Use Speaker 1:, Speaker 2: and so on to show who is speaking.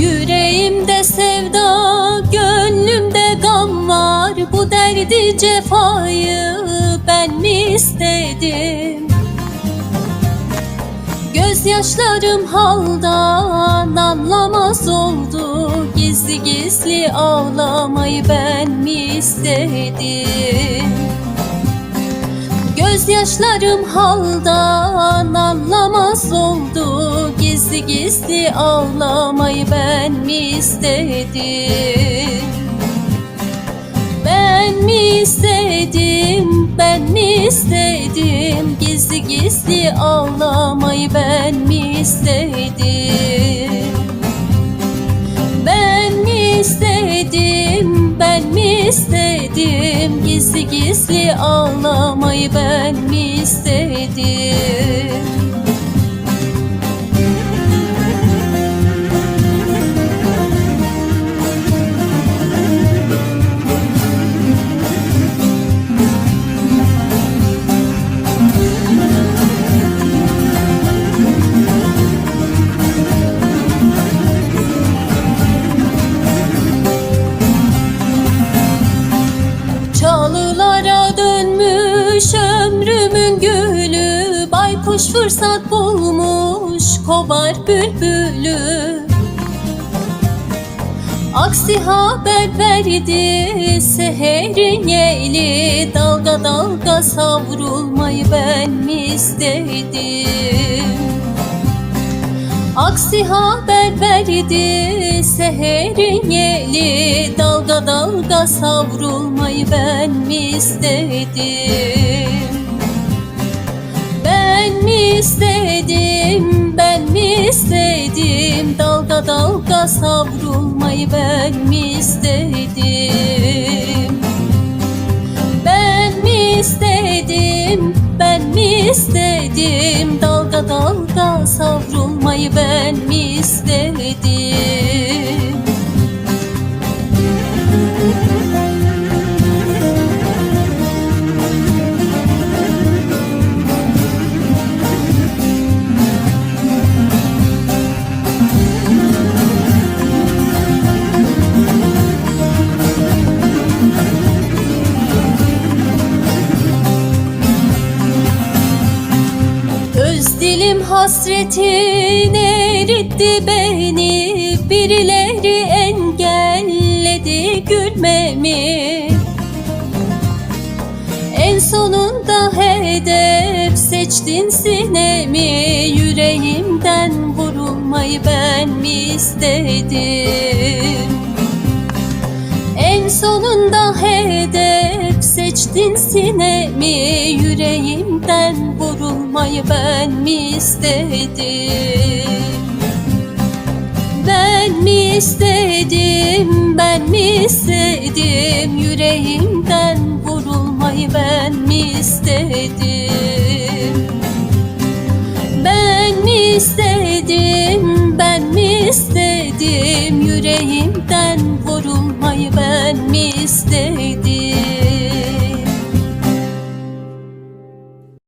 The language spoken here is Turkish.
Speaker 1: Yüreğimde sevda, gönlümde gam var Bu derdi cefayı ben mi istedim? Gözyaşlarım haldan anlamaz oldu Gizli gizli ağlamayı ben mi istedim? Gözyaşlarım haldan anlamaz oldu. Gizli gizli ağlamayı ben mi istedim? Ben mi istedim, ben mi istedim? Gizli gizli ağlamayı ben mi istedim? Ben mi istedim, ben mi istedim? Gizli gizli ağlamayı ben mi istedim ömrümün gülü Baykuş fırsat bulmuş kovar bülbülü. Aksi haber verdi seherin yeli Dalga dalga savrulmayı ben mi istedim. Aksi haber verdi seherin yeli Dalga dalga savrulmayı ben mi istedim istedim Dalga dalga savrulmayı ben mi istedim? Ben mi istedim, ben mi istedim? Dalga dalga savrulmayı ben mi istedim dilim hasretin eritti beni. Birileri engelledi gülmemi. En sonunda hedef seçtin sinemi. Yüreğimden vurulmayı ben mi istedim? En sonunda hedef seçtin sinemi. Yüreğimden vurulmayı ben mi istedim? Ben mi istedim, ben mi istedim? Yüreğimden vurulmayı ben mi istedim? Ben mi istedim, ben mi istedim? Yüreğimden